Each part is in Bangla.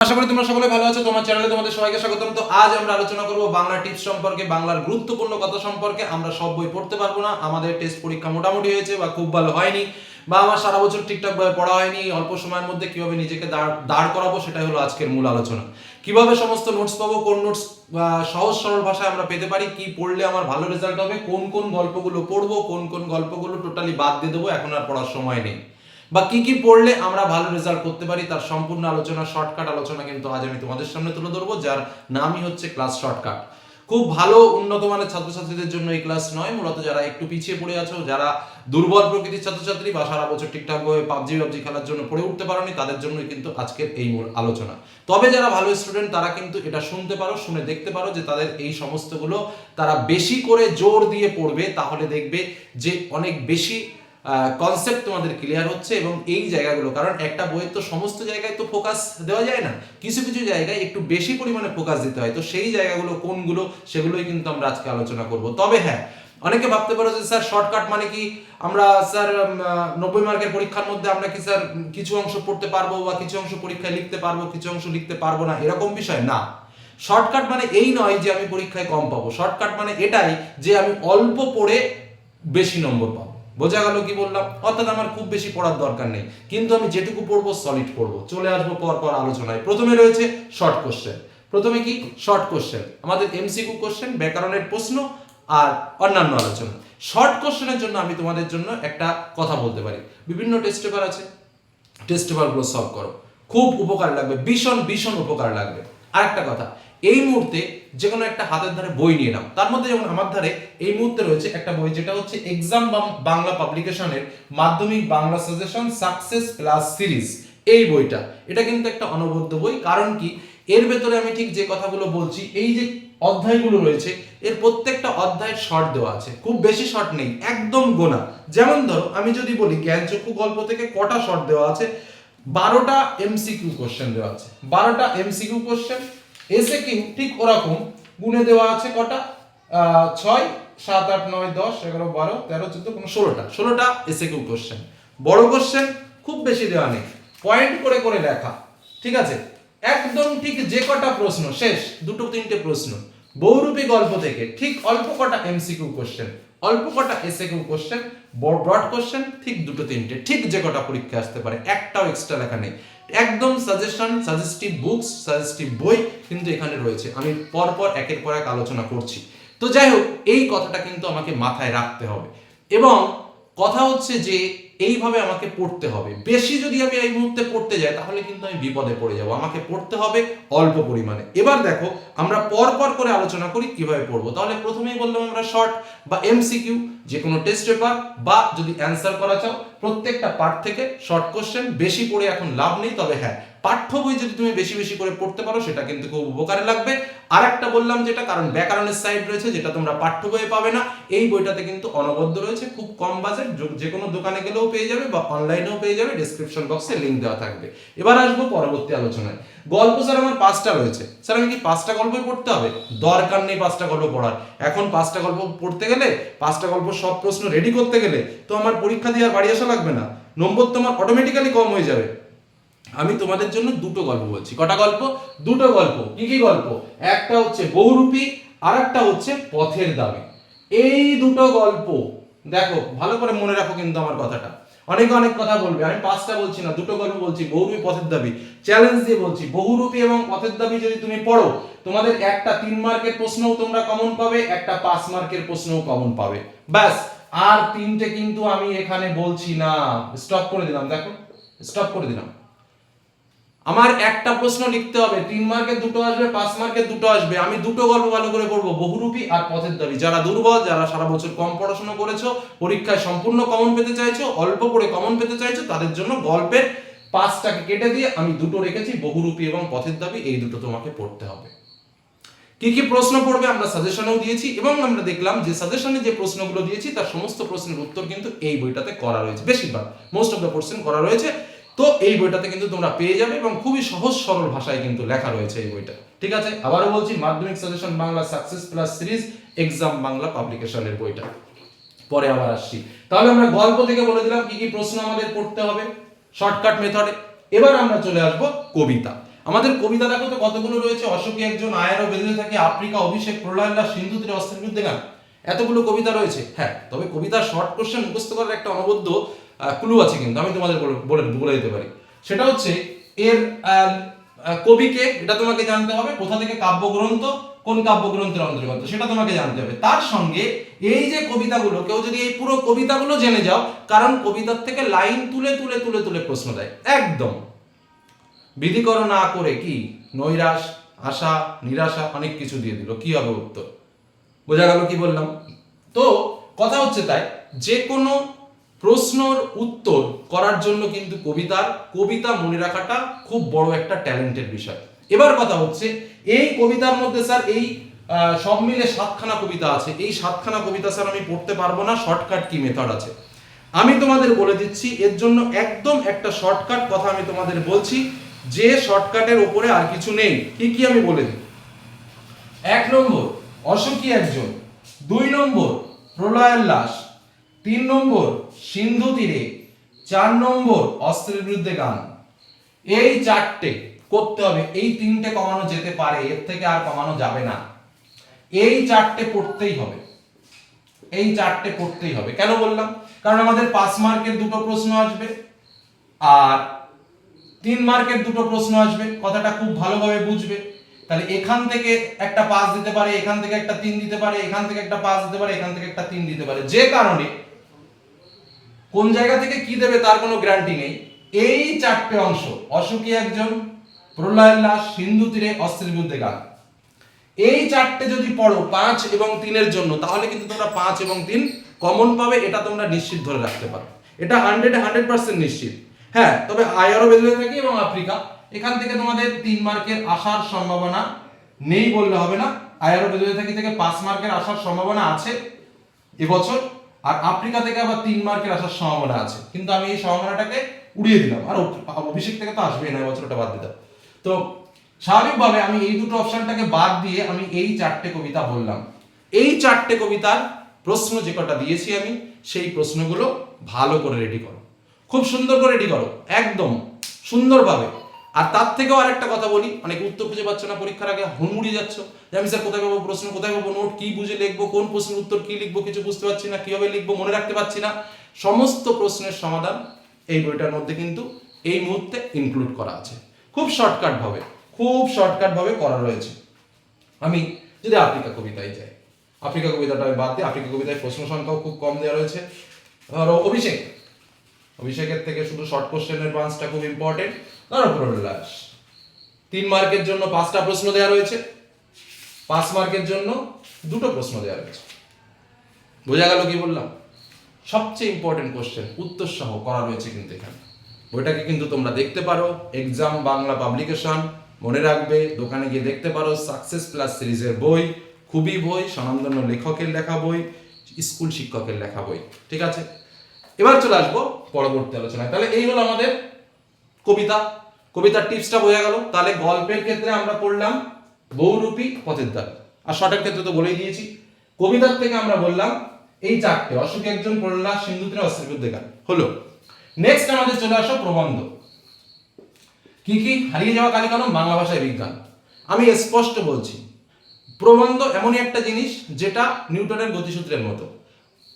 আশা করি তোমরা সকলে ভালো আছো, তোমার চ্যানেলে তোমাদের সবাইকে স্বাগতম। তো আজ আমরা আলোচনা করব বাংলা টিপস সম্পর্কে, বাংলার গুরুত্বপূর্ণ কথা সম্পর্কে। আমরা সব বই পড়তে পারব না, আমাদের টেস্ট পরীক্ষা মোটামুটি হয়েছে বা খুব ভালো হয়নি, বা আমার সারা বছর ঠিকঠাক পড়া হয়নি, অল্প সময়ের মধ্যে কীভাবে নিজেকে দাঁড় করাবো সেটাই হলো আজকের মূল আলোচনা। কীভাবে সমস্ত নোটস পাবো, কোন নোটস সহজ সরল ভাষায় আমরা পেতে পারি, কি পড়লে আমার ভালো রেজাল্ট হবে, কোন কোন গল্পগুলো পড়ব, কোন কোন গল্পগুলো টোটালি বাদ দিয়ে দেবো, এখন আর পড়ার সময় নেই। বা কি কি পড়লে আমরা ভালো রেজাল্ট করতে পারি, তার সম্পূর্ণ আলোচনা শর্টকাট আলোচনা কিন্তু আজ আমি তোমাদের সামনে তুলে ধরবো, যার নামই হচ্ছে ক্লাস শর্টকাট খুব ভালো উন্নত মানের ছাত্রছাত্রীদের জন্য এই ক্লাস নয়, মূলত যারা একটু পিছিয়ে পড়ে আছো, যারা দুর্বল প্রকৃতির ছাত্রছাত্রী বা সারা বছর ঠিকঠাকভাবে পাবজি পাবজি খেলার জন্য পড়ে উঠতে পারোনি, তাদের জন্যই কিন্তু আজকের এই মূল আলোচনা। তবে যারা ভালো স্টুডেন্ট তারা কিন্তু এটা শুনতে পারো, শুনে দেখতে পারো যে তাদের এই সমস্তগুলো তারা বেশি করে জোর দিয়ে পড়বে, তাহলে দেখবে যে অনেক বেশি কনসেপ্ট তোমাদের ক্লিয়ার হচ্ছে এবং এই জায়গাগুলো, কারণ একটা বইয়ের তো সমস্ত জায়গায় তো ফোকাস দেওয়া যায় না। কিছু কিছু জায়গায় একটু বেশি পরিমাণে ফোকাস দিতে হয়। তো সেই জায়গাগুলো, কোনগুলো, সেগুলোই কিন্তু আমরা আজকে আলোচনা করব। তবে হ্যাঁ অনেকে ভাবতে পারো যে, স্যার শর্টকাট মানে কি? আমরা, স্যার নব্বই মার্কের পরীক্ষার মধ্যে আমরা কি, স্যার কিছু অংশ পড়তে পারব বা কিছু অংশ পরীক্ষায় লিখতে পারব, কিছু অংশ লিখতে পারব না? এরকম বিষয় না। শর্টকাট মানে এই নয় যে, আমি পরীক্ষায় কম পাবো। শর্টকাট মানে এটাই যে, আমি অল্প পড়ে বেশি নম্বর পাবো। বোঝা গেল কি বললাম? অর্থাৎ আমার খুব বেশি পড়ার দরকার নেই। কিন্তু আমি যেটুকু পড়ব, সলিড পড়ব। চলে আসব পর পর আলোচনায়। প্রথমে রয়েছে শর্ট কোশ্চেন প্রথমে কি? শর্ট কোশ্চেন আমাদের এমসিকিউ কোশ্চেন ব্যাকরণের প্রশ্ন আর অন্যান্য আলোচনা। শর্ট কোশ্চেনের জন্য আমি তোমাদের জন্য একটা কথা বলতে পারি। বিভিন্ন টেস্ট পেপার আছে। টেস্ট পেপারগুলো সলভ করো। খুব উপকার লাগবে। ভীষণ ভীষণ উপকার লাগবে। আরেকটা কথা, এই মুহূর্তে যে কোনো একটা হাতের ধারে বই নিয়ে নাও। তার মধ্যে যেমন আমার ধারে এই মুহূর্তে রয়েছে একটা বই, যেটা হচ্ছে exam Bangla পাবলিকেশনের Madhyamik Bangla suggestion success plus series এই বইটা। এটা কিন্তু একটা অনবদ্য বই। কারণ কি? এর ভেতরে আমি ঠিক যে কথাগুলো বলছি, এই যে অধ্যায়গুলো রয়েছে, এর প্রত্যেকটা অধ্যায়ের শর্ট দেওয়া আছে। খুব বেশি শর্ট নেই, একদম গোনা। যেমন ধরো, আমি যদি বলি জ্ঞানচক্ষু গল্প থেকে কটা শর্ট দেওয়া আছে? বারোটা এমসিকিউ কোশ্চেন দেওয়া আছে। বারোটা এমসিকিউ কোশ্চেন এসে কিউ ঠিক ওরকম? গুণে দেওয়া আছে কটা? ছয়, সাত, আট, নয়, দশ, এগারো, বারো, তেরো, চোদ্দ কোনো ষোলোটা। ষোলোটা এসে কিউ কোশ্চেন বড় কোশ্চেন খুব বেশি দেওয়া নেই। পয়েন্ট করে করে লেখা। ঠিক আছে? একদম ঠিক যে কটা প্রশ্ন, শেষ, দুটো তিনটে প্রশ্ন। বহুরূপী গল্প থেকে ঠিক অল্প কটা এমসিকিউ কোশ্চেন অল্প কটা এসে কিউ কোশ্চেন ব্রড কোশ্চেন ঠিক দুটো তিনটে। ঠিক যে কটা পরীক্ষা আসতে পারে, একটাও এক্সট্রা লেখা নেই। একদম সাজেশন সাজেস্টিভ বুকস সাজেস্টিভ বই কিন্তু এখানে রয়েছে। আমি পরপর একের পর এক আলোচনা করছি। তো যাই হোক, এই কথাটা কিন্তু আমাকে মাথায় রাখতে হবে। এবং কথা হচ্ছে যে এইভাবে আমাকে পড়তে হবে। বেশি যদি আমি এই মুহূর্তে পড়তে যাই, তাহলে কিন্তু আমি বিপদে পড়ে যাব। আমাকে পড়তে হবে অল্প পরিমাণে। এবার দেখো, আমরা পর পর করে আলোচনা করি কীভাবে পড়ব। তাহলে প্রথমেই বললাম আমরা শর্ট বা এমসিকিউ যে কোনো টেস্ট পেপার, বা যদি অ্যান্সার করা চাও, প্রত্যেকটা পার্ট থেকে শর্ট কোশ্চেন, বেশি পড়ে এখন লাভ নেই, তবে হ্যাঁ পাঠ্য বই যদি তুমি বেশি বেশি করে পড়তে পারো, সেটা কিন্তু খুব উপকারে লাগবে। আর একটা বললাম যেটা, কারণ ব্যাকরণের সাইড রয়েছে, যেটা তোমরা পাঠ্য বইয়ে পাবে না। এই বইটাতে কিন্তু অনবদ্য রয়েছে, খুব কম বাজেট যে কোনো দোকানে গেলেও পেয়ে যাবে বা অনলাইনেও পেয়ে যাবে ডেসক্রিপশন বক্সে লিংক দেওয়া থাকবে। এবার আসব পরবর্তী আলোচনায়। গল্প, স্যার, আমার পাঁচটা রয়েছে। স্যার, আমি কি পাঁচটা গল্পই পড়তে হবে? দরকার নেই পাঁচটা গল্প পড়ার। এখন পাঁচটা গল্প পড়তে গেলে, পাঁচটা গল্প সব প্রশ্ন রেডি করতে গেলে, তো আমার পরীক্ষা দিয়ে আর বাড়ি আসা লাগবে না। নম্বর তোমার অটোমেটিক্যালি কম হয়ে যাবে। আমি তোমাদের জন্য দুটো গল্প বলছি। কটা গল্প? দুটো গল্প। কি কি গল্প? একটা হচ্ছে বহুরূপী আর একটা হচ্ছে পথের দাবি। এই দুটো গল্প, দেখো, ভালো করে মনে রাখো কিন্তু আমার কথাটা। অনেকে অনেক কথা বলবে, আমি পাঁচটা বলছি না, দুটো গল্প বলছি, বহুরূপী, পথের দাবি। চ্যালেঞ্জ দিয়ে বলছি, বহুরূপী এবং পথের দাবি যদি তুমি পড়ো, তোমাদের একটা তিন মার্কের প্রশ্নও তোমরা কমন পাবে, একটা পাঁচ মার্কের প্রশ্নও কমন পাবে। ব্যাস, আর তিনটে কিন্তু আমি এখানে বলছি না। স্টপ করে দিলাম, দেখো স্টপ করে দিলাম। আমার একটা প্রশ্ন লিখতে হবে, তিন মার্কের দুটো আসবে, পাঁচ মার্কের দুটো আসবে, আমি দুটো গল্প ভালো করে পড়ব, বহুরূপী আর পথের দাবি। যারা দুর্বল, যারা সারা বছর কম পড়াশোনা করেছ, পরীক্ষায় সম্পূর্ণ কমন পেতে চাইছো, অল্প করে কমন পেতে চাইছো, তাদের জন্য গল্পের পাঁচটাকে কেটে দিয়ে আমি দুটো রেখেছি, বহুরূপী এবং পথের দাবি, এই দুটো তোমাকে পড়তে হবে। কি কি প্রশ্ন পড়বে আমরা সাজেশনেও দিয়েছি, এবং আমরা দেখলাম যে সাজেশনে যে প্রশ্নগুলো দিয়েছি, তার সমস্ত প্রশ্নের উত্তর কিন্তু এই বইটাতে করা রয়েছে। বেশিরভাগ মোস্ট অফ দ্য কোশ্চেন করা রয়েছে। তো এই বইটাতে কিন্তু তোমরা পেয়ে যাবে এবং খুবই সহজ, সরল ভাষায় কিন্তু লেখা রয়েছে এই বইটা। ঠিক আছে? আবারও বলছি, Madhyamik suggestion Bangla success plus series exam Bangla পাবলিকেশনের বইটা। পরে আবার আসছি। তাহলে আমরা গল্প থেকে বলে দিলাম, কি কি প্রশ্ন আমাদের পড়তে হবে শর্টকাট মেথডে এবার আমরা চলে আসব কবিতা। আমাদের কবিতা দেখো তো কতগুলো রয়েছে? অশোকী একজন আয়ারও বেঁধে থাকে, আফ্রিকা অভিষেক প্রলয়লা সিন্ধু তীরে অস্ত্রের বিরুদ্ধে গান। এতগুলো কবিতা রয়েছে। হ্যাঁ তবে কবিতার শর্ট কোশ্চেন মুখস্থ করার একটা অনবদ্য ক্লু আছে কিন্তু, আমি তোমাদের বলে বলে দিতে পারি। সেটা হচ্ছে এর কবিকে এটা তোমাকে জানতে হবে, কোথা থেকে কাব্যগ্রন্থ, কোন কাব্যগ্রন্থের অন্তর্গত, সেটা তোমাকে জানতে হবে। তার সঙ্গে এই যে কবিতাগুলো, কেউ যদি এই পুরো কবিতাগুলো জেনে যাও, কারণ কবিতার থেকে লাইন তুলে তুলে তুলে তুলে প্রশ্ন দেয়। একদম। বিধিকর না করে কি? নৈরাশ, আশা, নিরাশা, অনেক কিছু দিয়ে দিল। কি হবে উত্তর? বোঝা গেল কি বললাম? তো কথা হচ্ছে তাই, যে কোনো প্রশ্নর উত্তর করার জন্য কিন্তু কবিতার, কবিতা মনে রাখাটা খুব বড় একটা ট্যালেন্টের বিষয়। এবার কথা হচ্ছে, এই কবিতার মধ্যে স্যার এই সব মিলে সাতখানা কবিতা আছে। এই সাতখানা কবিতা স্যার আমি পড়তে পারব না, শর্টকাট কি মেথড আছে? আমি তোমাদের বলে দিচ্ছি, এর জন্য একদম একটা শর্টকাট কথা আমি তোমাদের বলছি, যে শর্টকাটের উপরে আর কিছু নেই। কি কি আমি বলে দিই? এক নম্বর, অশোকী একজন। দুই নম্বর, প্রলয়ের লাশ। তিন নম্বর, সিন্ধু তীরে, চার নম্বর, অস্ত্রের বিরুদ্ধে গান। এই চারটে করতে হবে, এই তিনটে কমানো যেতে পারে, এর থেকে আর কমানো যাবে না। এই চারটে পড়তেই হবে। এই চারটে পড়তেই হবে। কেন বললাম? কারণ আমাদের পাঁচ মার্কের দুটো প্রশ্ন আসবে, আর তিন মার্কের দুটো প্রশ্ন আসবে, কথাটা খুব ভালোভাবে বুঝবে। তাহলে এখান থেকে একটা পাস দিতে পারে, এখান থেকে একটা তিন দিতে পারে, এখান থেকে একটা পাস দিতে পারে, এখান থেকে একটা তিন দিতে পারে। যে কারণে কোন জায়গা থেকে কি দেবে তার কোনো গ্যারান্টি নেই। এই চারটে অংশ, অশোকী একজন, প্রলয়ের লাশ, সিন্ধু তীরে অস্ত্রের বিরুদ্ধে গান। এই চারটে যদি পড়ো পাঁচ এবং তিনের জন্য, তাহলে কিন্তু তোমরা পাঁচ এবং তিন কমন পাবে, এটা তোমরা নিশ্চিত ধরে রাখতে পারো। এটা হান্ড্রেড হান্ড্রেড পার্সেন্ট নিশ্চিত। হ্যাঁ তবে আয়ারও বেঁধে থাকি এবং আফ্রিকা, এখান থেকে তোমাদের তিন মার্কের আসার সম্ভাবনা নেই বললে হবে না। আয়ারও বেঁধে থাকি থেকে পাঁচ মার্কের আসার সম্ভাবনা আছে এবছর। আর আফ্রিকা থেকে আবার তিন মার্কের আসার সম্ভাবনা আছে। কিন্তু আমি এই সম্ভাবনাটাকে উড়িয়ে দিলাম। আর অভিষেক থেকে তো আসবেই না এবছর ওটা বাদ দিতাম তো স্বাভাবিকভাবে আমি এই দুটো অপশনটাকে বাদ দিয়ে আমি এই চারটে কবিতা বললাম। এই চারটে কবিতার প্রশ্ন যে কটা দিয়েছি আমি, সেই প্রশ্নগুলো ভালো করে রেডি করো। খুব সুন্দর করে রেডি করো। একদম সুন্দরভাবে। আর তার থেকেও আরেকটা কথা বলি। অনেক উত্তর খুঁজে পাচ্ছ না, পরীক্ষার আগে হুড়মুড়িয়ে যাচ্ছ। আমি স্যার কোথায় পাবো প্রশ্ন, কোথায় পাবো নোট, কি বুঝে লিখব, কোন প্রশ্নের উত্তর, কি লিখব, কিছু বুঝতে পারছি না, কীভাবে লিখব, মনে রাখতে পারছি না। সমস্ত প্রশ্নের সমাধান এই বইটার মধ্যে কিন্তু এই মুহূর্তে ইনক্লুড করা আছে। খুব শর্টকাট ভাবে, খুব শর্টকাট ভাবে করা রয়েছে। আমি যদি আফ্রিকা কবিতায় যাই, আফ্রিকা কবিতাটা আমি বাদ দিই, আফ্রিকা কবিতায় প্রশ্ন সংখ্যাও খুব কম দেওয়া রয়েছে। ধরো অভিষেক, অভিষেকের থেকে শুধু শর্ট কোশ্চেনের বান্সটা খুব ইম্পর্টেন্ট ধরো প্রলাস তিন মার্কের জন্য পাঁচটা প্রশ্ন দেওয়া রয়েছে। পাঁচ মার্কের জন্য দুটো প্রশ্ন দেওয়া রয়েছে। বোঝা গেল কি বললাম? সবচেয়ে ইম্পর্টেন্ট কোশ্চেন উত্তর সহ করা রয়েছে কিন্তু এখানে। বইটাকে কিন্তু তোমরা দেখতে পারো এক্সাম বাংলা পাবলিকেশন মনে রাখবে, দোকানে গিয়ে দেখতে পারো সাকসেস প্লাস সিরিজের বই, খুবই বই, স্বনামধন্য লেখকের লেখা বই স্কুল শিক্ষকের লেখা বই, ঠিক আছে? এবার চলে আসব পরবর্তী আলোচনায়। তাহলে এই হলো আমাদের কবিতা। কবিতার টিপসটা বোঝা গেল। তাহলে গল্পের ক্ষেত্রে আমরা পড়লাম বহুরূপী পথের দ্বার। আর শর্টের ক্ষেত্রে তো বলেই দিয়েছি। কবিতার থেকে আমরা বললাম, এই চারটে অশোক একজন পড়লা সিন্ধুতে অস্ত্রের বিরুদ্ধে গান। হলো নেক্সট আমাদের চলে আসো প্রবন্ধ। কি কি? হারিয়ে যাওয়া কালিকলম, বাংলা ভাষায় বিজ্ঞান। আমি স্পষ্ট বলছি, প্রবন্ধ এমনই একটা জিনিস যেটা নিউটনের গতিসূত্রের মতো।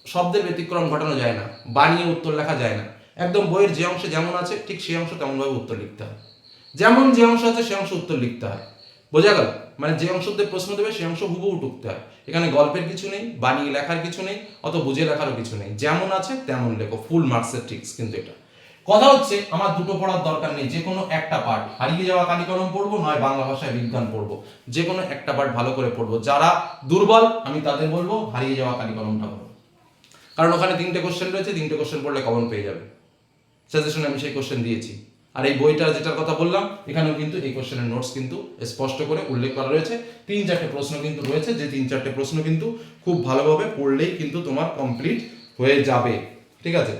শব্দের ব্যতিক্রম ঘটানো যায় না বানিয়ে উত্তর লেখা যায় না। একদম বইয়ের যে অংশে যেমন আছে, ঠিক সেই অংশ তেমনভাবে উত্তর লিখতে হয়। যেমন যে অংশ আছে, সে অংশ উত্তর লিখতে হয়। বোঝা গেল? মানে যে অংশ দিয়ে প্রশ্ন দেবে, সেই অংশ হুবহু টুকতে হয়। এখানে গল্পের কিছু নেই বানিয়ে লেখার কিছু নেই, অত বুঝে লেখারও কিছু নেই। যেমন আছে, তেমন লেখো। ফুল মার্কসের ট্রিক্স কিন্তু এটা। কথা হচ্ছে, আমার দুটো পড়ার দরকার নেই। যে কোনো একটা পার্ট হারিয়ে যাওয়া কালিকলম পড়ব, নয় বাংলা ভাষায় বিজ্ঞান পড়ব। যে কোনো একটা পার্ট ভালো করে পড়ব। যারা দুর্বল, আমি তাদের বলব, হারিয়ে যাওয়া কালিকলমটা পড়ো। কারণ ওখানে তিনটে কোশ্চেন রয়েছে, তিনটে কোশ্চেন পড়লে কমন পেয়ে যাবে। সাজেশনে আমি সেই কোশ্চেন দিয়েছি। আর এই বইটা যেটার কথা বললাম, এখানেও কিন্তু এই কোশ্চেনের নোটস কিন্তু স্পষ্ট করে উল্লেখ করা রয়েছে। তিন চারটে প্রশ্ন কিন্তু রয়েছে, যে তিন চারটে প্রশ্ন কিন্তু খুব ভালোভাবে পড়লেই কিন্তু তোমার কমপ্লিট হয়ে যাবে। ঠিক আছে?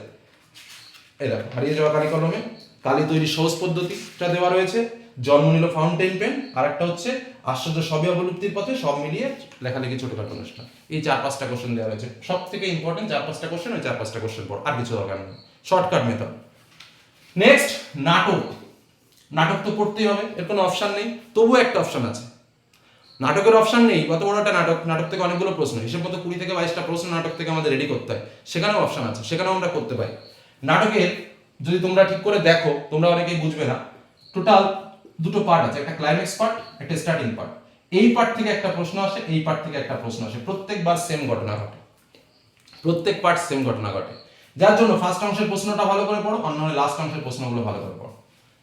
এই দেখো, হারিয়ে যাওয়া কালি কলমে কালি তৈরি সহজ পদ্ধতিটা দেওয়া রয়েছে। জন্ম নিল ফাউন্টেন পেন আর একটা হচ্ছে আশ্চর্য সবই অবলুপ্তির পথে সব মিলিয়ে লেখালেখি ছোটখাটো অনুষ্ঠান। এই চার পাঁচটা কোশ্চেন দেওয়া রয়েছে। সব থেকে ইম্পর্টেন্ট চার পাঁচটা কোশ্চেন ওই চার পাঁচটা কোশ্চেন পর আর কিছু দরকার নেই। শর্টকাট মেথড নেক্সট নাটক। নাটক তো পড়তেই হবে, এর কোনো অপশান নেই। তবুও একটা অপশান আছে। নাটকের অপশান নেই, কত বড় একটা নাটক। নাটক থেকে অনেকগুলো প্রশ্ন, হিসেব মতো কুড়ি থেকে বাইশটা প্রশ্ন নাটক থেকে আমাদের রেডি করতে হয়। সেখানেও অপশান আছে, সেখানেও আমরা করতে পারি। নাটকের, যদি তোমরা ঠিক করে দেখো, তোমরা অনেকেই বুঝবে না টোটাল দুটো পার্ট আছে, একটা ক্লাইম্যাক্স পার্ট একটা স্টার্টিং পার্ট এই পার্ট থেকে একটা প্রশ্ন আসে, এই পার্ট থেকে একটা প্রশ্ন আসে। প্রত্যেকবার সেম ঘটনা ঘটে। প্রত্যেক পার্ট সেম ঘটনা ঘটে। যার জন্য ফার্স্ট অংশের প্রশ্নটা ভালো করে পড়ো অন্য হলে লাস্ট অংশের প্রশ্নগুলো ভালো করে পড়ো।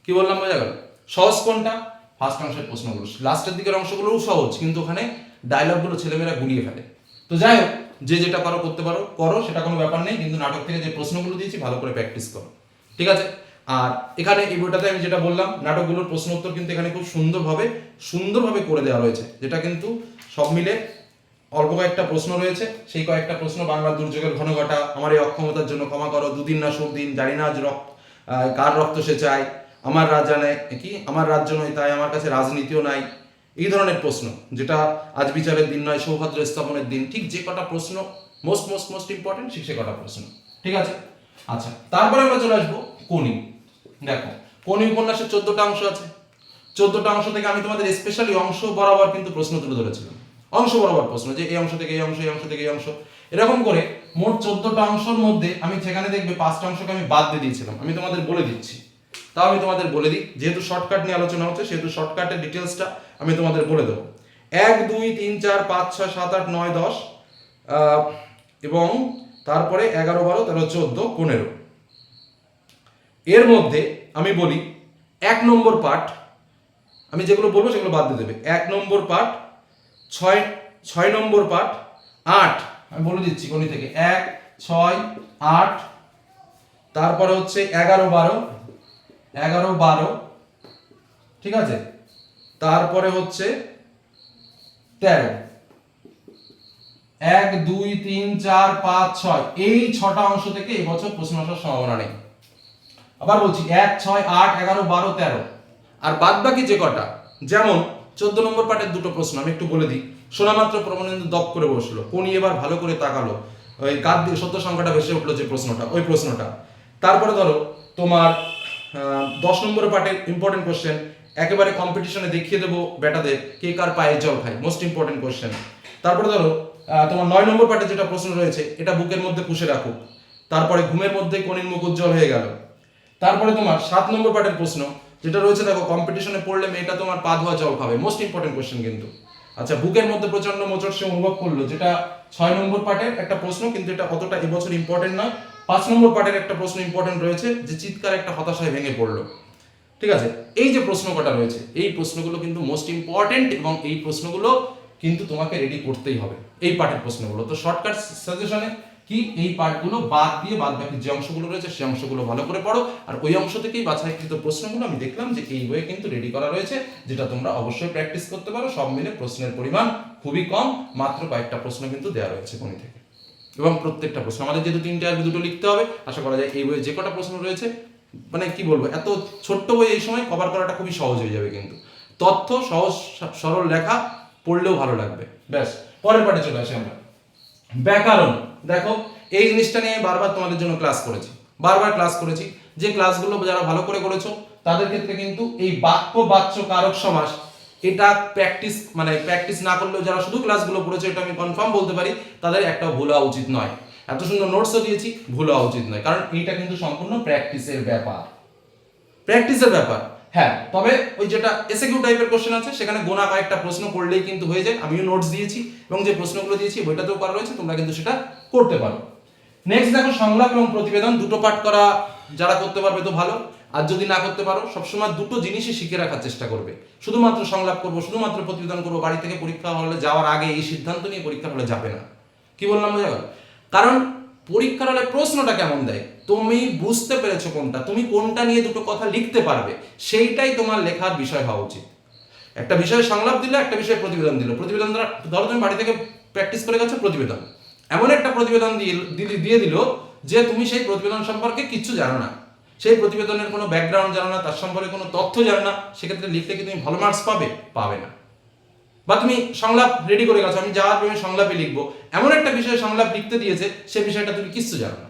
কি বললাম, বোঝা গেল? সহজ কোনটা? ফার্স্ট অংশের প্রশ্নগুলো। লাস্টের দিকের অংশগুলোও সহজ, কিন্তু ওখানে ডায়লগগুলো ছেলেমেয়েরা গুলিয়ে ফেলে। তো যাই হোক, যে যেটা পারো করতে পারো। করো, সেটা কোনো ব্যাপার নেই, কিন্তু নাটক থেকে যে প্রশ্নগুলো দিয়েছি, ভালো করে প্র্যাকটিস করো। ঠিক আছে? আর এখানে এই বইটাতে আমি যেটা বললাম, নাটকগুলোর প্রশ্ন উত্তর কিন্তু এখানে খুব সুন্দরভাবে সুন্দরভাবে করে দেওয়া রয়েছে। যেটা কিন্তু সব মিলে অল্প কয়েকটা প্রশ্ন রয়েছে। সেই কয়েকটা প্রশ্ন বাংলা দুর্যোগের ঘন ঘটা, আমার এই অক্ষমতার জন্য ক্ষমা করো, দুদিন না সুদিন জানি না রক্ত কার রক্ত সে চায়, আমার রাজা নেয় কি? আমার রাজ্য নয়, তাই আমার কাছে রাজনীতিও নাই। এই ধরনের প্রশ্ন, যেটা আজ বিচারের দিন নয়, সৌভাদ্র স্থাপনের দিন, ঠিক যে কটা প্রশ্ন মোস্ট মোস্ট মোস্ট ইম্পর্টেন্ট ঠিক সে কটা প্রশ্ন। ঠিক আছে? আচ্ছা তারপরে আমরা চলে আসব কোনি দেখো কোনি উপন্যাসের চোদ্দটা অংশ আছে। চোদ্দটা অংশ থেকে আমি তোমাদের স্পেশালি অংশ বরাবর কিন্তু প্রশ্ন তুলে ধরেছিলাম। অংশ বরাবর প্রশ্ন যে এই অংশ থেকে এই অংশ এই অংশ থেকে এই অংশ। এরকম করে মোট চোদ্দটা অংশের মধ্যে আমি সেখানে দেখবে পাঁচটা অংশকে আমি বাদ দিয়ে দিয়েছিলাম। আমি তোমাদের বলে দিচ্ছি। তাও আমি তোমাদের বলে দিই, যেহেতু শর্টকাট নিয়ে আলোচনা হচ্ছে, সেহেতু শর্টকাটের ডিটেলসটা আমি তোমাদের বলে দেবো। এক, দুই, তিন, চার, পাঁচ, ছয়, সাত, আট, নয়, দশ এবং তারপরে এগারো, বারো, তেরো, চোদ্দ, পনেরো। এর মধ্যে আমি বলি, এক নম্বর পার্ট আমি যেগুলো বলব সেগুলো বাদ দিয়ে দেবে। এক নম্বর পার্ট ছয় ছয় নম্বর পার্ট আট। আমি বলে দিচ্ছি কোনি থেকে। এক, ছয়, আট। তারপরে হচ্ছে এগারো, বারো। এগারো, বারো। ঠিক আছে? তারপরে হচ্ছে তেরো। এক, দুই, তিন, চার, পাঁচ, ছয়। এই ছটা অংশ থেকে এবছর প্রশ্ন আসার সম্ভাবনা নেই। আবার বলছি, এক, ছয়, আট, এগারো, বারো, তেরো। আর বাদ বাকি যে কটা, যেমন চোদ্দ নম্বর পাটের দুটো প্রশ্ন, আমি একটু বলে দিই। শোনামাত্র প্রমাণেন্দু দপ করে বসল। কোনি এবার ভালো করে তাকালো। ওই গাদ দিয়ে সত্য সংখ্যাটা ভেসে উঠল যে প্রশ্নটা, ওই প্রশ্নটা। তারপরে ধরো, তোমার দশ নম্বর পার্টের ইম্পর্টেন্ট কোশ্চেন একেবারে কম্পিটিশনে দেখিয়ে দেবো বেটাদের কে কার পায়ে জল খায় মোস্ট ইম্পর্টেন্ট কোশ্চেন তারপরে ধরো তোমার নয় নম্বর পার্টে যেটা প্রশ্ন রয়েছে, এটা বুকের মধ্যে পুষে রাখো। তারপরে ঘুমের মধ্যে কনির মুখ উজ্জ্বল হয়ে গেল। তারপরে তোমার সাত নম্বর পার্টের প্রশ্ন যেটা রয়েছে, দেখো কম্পিটিশনে পড়লে মেয়েটা তোমার পা ধোয়া জল খাবে। মোস্ট ইম্পর্টেন্ট কোশ্চেন কিন্তু। আচ্ছা বুকের মধ্যে প্রচণ্ড মোচড় সে অনুভব করল, যেটা ছয় নম্বর পার্টের একটা প্রশ্ন, কিন্তু এটা অতটা এবছর ইম্পর্টেন্ট নয়। পাঁচ নম্বর পার্টের একটা প্রশ্ন ইম্পর্টেন্ট রয়েছে, যে চিৎকার একটা হতাশায় ভেঙে পড়ল। ঠিক আছে? এই যে প্রশ্ন কটা রয়েছে, এই প্রশ্নগুলো কিন্তু মোস্ট ইম্পর্টেন্ট এবং এই প্রশ্নগুলো কিন্তু তোমাকে রেডি করতেই হবে। এই পার্টের প্রশ্নগুলো। তো শর্টকাট সাজেশনে কি? এই পার্টগুলো বাদ দিয়ে বাদ বাকি যে অংশগুলো রয়েছে সেই অংশগুলো ভালো করে পড়ো। আর ওই অংশ থেকেই বাছাইকৃত প্রশ্নগুলো আমি দেখলাম যে এই বইয়ে কিন্তু রেডি করা রয়েছে, যেটা তোমরা অবশ্যই প্র্যাকটিস করতে পারো। সব মিলে প্রশ্নের পরিমাণ খুবই কম, মাত্র কয়েকটা প্রশ্ন কিন্তু দেওয়া রয়েছে কোনি থেকে। এবং প্রত্যেকটা প্রশ্ন, আমাদের যেহেতু তিনটে আর দুটো লিখতে হবে, আশা করা যায় এই বইয়ে যে কটা প্রশ্ন রয়েছে মানে কি বলব, এত ছোট্ট বই এই সময় কভার করাটা খুবই সহজ হয়ে যাবে কিন্তু। তথ্য সহজ সরল লেখা পড়লেও ভালো লাগবে। ব্যাস, পরের পাটে চলে আসি আমরা। ব্যাকরণ। দেখো, এই জিনিসটা নিয়ে বারবার তোমাদের জন্য ক্লাস করেছি। বারবার ক্লাস করেছি। যে ক্লাসগুলো যারা ভালো করে করেছ, তাদের ক্ষেত্রে কিন্তু এই বাক্য বাচ্য কারক সমাস, এটা প্র্যাকটিস মানে প্র্যাকটিস না করলেও যারা শুধু ক্লাসগুলো পড়েছে, এটা আমি কনফার্ম বলতে পারি, তাদের একটা ভুল হওয়া উচিত নয়। এত সুন্দর নোটসও দিয়েছি, ভুল হওয়া উচিত নয়। কারণ এইটা কিন্তু সম্পূর্ণ প্র্যাকটিসের ব্যাপার। প্র্যাকটিসের ব্যাপার। হ্যাঁ তবে ওই যেটা এসএকিউ টাইপের কোশ্চেন আছে, সেখানে গোনা কয়েকটা প্রশ্ন করলেই কিন্তু হয়ে যায়। আমিও নোটস দিয়েছি এবং যে প্রশ্নগুলো দিয়েছি, বইটাতেও করা রয়েছে, তোমরা কিন্তু সেটা করতে পারো। নেক্সট দেখো, সংলাপ এবং প্রতিবেদন, দুটো পাঠ করা যারা করতে পারবে তো ভালো। আর যদি না করতে পারো, সবসময় দুটো জিনিসই শিখে রাখার চেষ্টা করবে। শুধুমাত্র সংলাপ করব, শুধুমাত্র প্রতিবেদন করব, বাড়ি থেকে পরীক্ষা হলে যাওয়ার আগে এই সিদ্ধান্ত নিয়ে পরীক্ষা হলে যাবে না। কি বললাম বোঝা গেল? কারণ পরীক্ষার হলে প্রশ্নটা কেমন দেয়? তুমি বুঝতে পেরেছ কোনটা? তুমি কোনটা নিয়ে দুটো কথা লিখতে পারবে? সেইটাই তোমার লেখার বিষয় হওয়া উচিত। একটা বিষয়ে সংলাপ দিলে, একটা বিষয়ে প্রতিবেদন দিল। প্রতিবেদন ধরো তুমি বাড়ি থেকে প্র্যাকটিস করে গেছো প্রতিবেদন। এমন একটা প্রতিবেদন দিয়ে, দিল- দিয়ে দিল যে তুমি সেই প্রতিবেদন সম্পর্কে কিছু জানো না। সেই প্রতিবেদনের কোনো ব্যাকগ্রাউন্ড জানো না, তার সম্পর্কে কোনো তথ্য জানো না। সেক্ষেত্রে লিখলে কি তুমি ভালো মার্কস পাবে? পাবে না। বা তুমি সংলাপ রেডি করে গেছো, আমি যাওয়ার প্রেমে সংলাপে লিখব। এমন একটা বিষয়ে সংলাপ লিখতে দিয়েছে, সে বিষয়টা তুমি কিচ্ছু জানো না।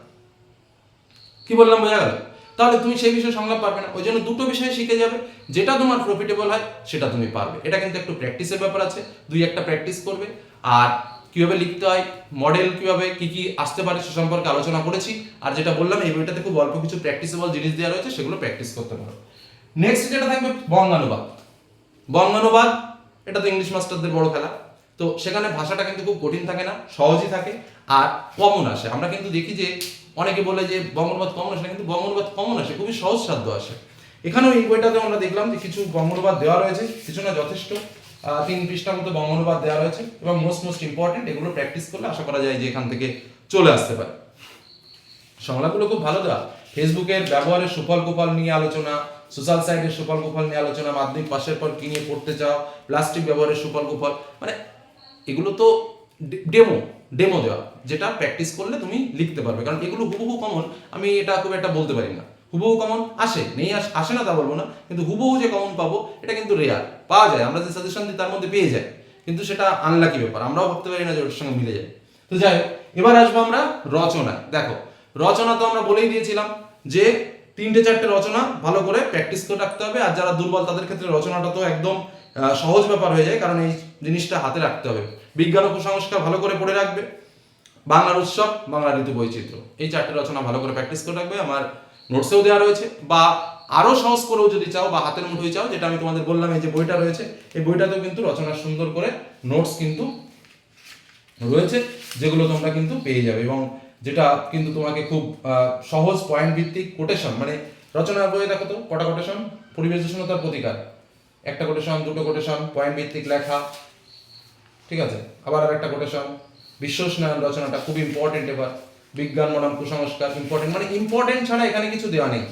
কি বললাম, বোঝা গেল? তাহলে তুমি সেই বিষয়ে সংলাপ পারবে না। ওই জন্য দুটো বিষয় শিখে যাবে। যেটা তোমার প্রফিটেবল হয়, সেটা তুমি পারবে। এটা কিন্তু একটু প্র্যাকটিসের ব্যাপার আছে। দুই একটা প্র্যাকটিস করবে। আর কীভাবে লিখতে হয় মডেল কীভাবে কি কি আসতে পারে, সে সম্পর্কে আলোচনা করেছি। আর যেটা বললাম, এই বইটাতে খুব অল্প কিছু প্র্যাকটিসেবল জিনিস দেওয়া রয়েছে, সেগুলো প্র্যাকটিস করতে পারো। নেক্সট যেটা থাকবে, বঙ্গানুবাদ। বঙ্গানুবাদ এটা তো ইংলিশ মাস্টারদের বড় খেলা। তো সেখানে ভাষাটা কিন্তু খুব কঠিন থাকে না, সহজই থাকে, আর কমন আসে। আমরা কিন্তু দেখি যে অনেকে বলে যে বঙ্গানুবাদ কমন আসে কিন্তু বঙ্গানুবাদ কমন আসে, খুবই সহজ সাধ্য আসে। এখানেও এই বইটাতে আমরা দেখলাম যে কিছু বঙ্গানুবাদ দেওয়া রয়েছে কিছু না যথেষ্ট তিন পৃষ্ঠার মতো বঙ্গানুবাদ দেওয়া রয়েছে, এবং মোস্ট মোস্ট ইম্পর্টেন্ট এগুলো প্র্যাকটিস করলে আশা করা যায় যে এখান থেকে চলে আসতে পারে। সংলাপগুলো খুব ভালো দেওয়া। ফেসবুকের ব্যবহারের সুফল কুফল নিয়ে আলোচনা সোশ্যাল সাইটের সুফল কুফল নিয়ে আলোচনা, মাধ্যমিক পাশের পর কি নিয়ে পড়তে চাও, প্লাস্টিক ব্যবহারের সুফল কুফল মানে এগুলো তো ডেমো ডেমো দেওয়া, যেটা প্র্যাকটিস করলে তুমি লিখতে পারবে। কারণ এগুলো হুবহু কমন আমি এটা খুব একটা বলতে পারি না। হুবহু কমন আসে, নেই আস- না তা বলব না, কিন্তু হুবহু যে কমন পাবো, এটা কিন্তু রেয়ার পাওয়া যায়, আমরা যে সাজেশন দিই তার মধ্যে পেয়ে যাই। কিন্তু সেটা আনলাকি ব্যাপার, আমরাও ভাবতে পারি না যে ওর সঙ্গে মিলে যায়। তো যাই হোক, এবার আসব আমরা রচনায়। দেখো, রচনা তো আমরা বলেই দিয়েছিলাম যে তিনটে চারটে রচনা ভালো করে প্র্যাকটিস করে রাখতে হবে। আর যারা দুর্বল, তাদের ক্ষেত্রে রচনাটা তো একদম সহজ ব্যাপার হয়ে যায়, কারণ এই জিনিসটা হাতে রাখতে হবে। বিজ্ঞান ও কুসংস্কার ভালো করে পড়ে রাখবে। বাংলার উৎসব বাংলা ঋতু বৈচিত্র্য, এই চারটে রচনা ভালো করে প্র্যাকটিস করে রাখবে। আমার নোটসেও দেওয়া রয়েছে। বা আরও সহজ করেও যদি চাও, বা হাতের মুঠোয় চাও, যেটা আমি তোমাদের বললাম, এই যে বইটা রয়েছে, এই বইটাতেও কিন্তু রচনা সুন্দর করে নোটস কিন্তু রয়েছে, যেগুলো তোমরা কিন্তু পেয়ে যাবে। এবং যেটা কিন্তু তোমাকে খুব সহজ পয়েন্ট ভিত্তিক কোটেশন মানে রচনার বইয়ে দেখো তো, কটা কোটেশন পরিবেশ দূষণতার প্রতিকার। একটা কোটেশন দুটো কোটেশন পয়েন্ট ভিত্তিক লেখা। ঠিক আছে? আবার আর একটা কোটেশন বিশ্ব রচনাটা খুব ইম্পর্টেন্ট এবার। বিজ্ঞান মডার্ন কুসংস্কার ইম্পর্টেন্ট মানে ইম্পর্টেন্ট ছাড়া এখানে কিছু দেওয়া নেই।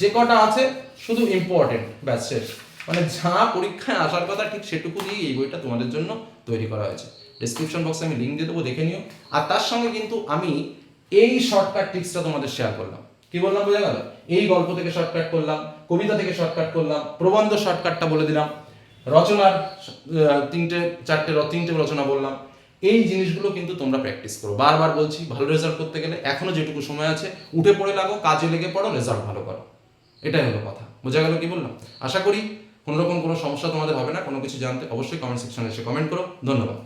যে কটা আছে, শুধু ইম্পর্টেন্ট ব্যাস শেষ। মানে যা পরীক্ষায় আসার কথা, ঠিক সেটুকু দিয়ে এই বইটা তোমাদের জন্য তৈরি করা হয়েছে। ডিসক্রিপশন বক্সে আমি লিঙ্ক দিয়ে দেবো, দেখে নিও। আর তার সঙ্গে কিন্তু আমি এই শর্টকাট টিপসটা তোমাদের শেয়ার করলাম। কি বললাম, বোঝা গেল? এই গল্প থেকে শর্টকাট করলাম, কবিতা থেকে শর্টকাট করলাম, প্রবন্ধ শর্টকাটটা বলে দিলাম, রচনার তিনটে, চারটে তিনটে রচনা বললাম। এই জিনিসগুলো কিন্তু তোমরা প্র্যাকটিস করো। বারবার বলছি, ভালো রেজাল্ট করতে গেলে এখনও যেটুকু সময় আছে, উঠে পড়ে লাগো, কাজে লেগে পড়ো রেজাল্ট ভালো করো। এটাই হলো কথা। বোঝা গেল কি বললাম? আশা করি কোনোরকম কোনো সমস্যা তোমাদের হবে না, কোনো কিছু জানতে অবশ্যই কমেন্ট সেকশনে এসে কমেন্ট করো। ধন্যবাদ।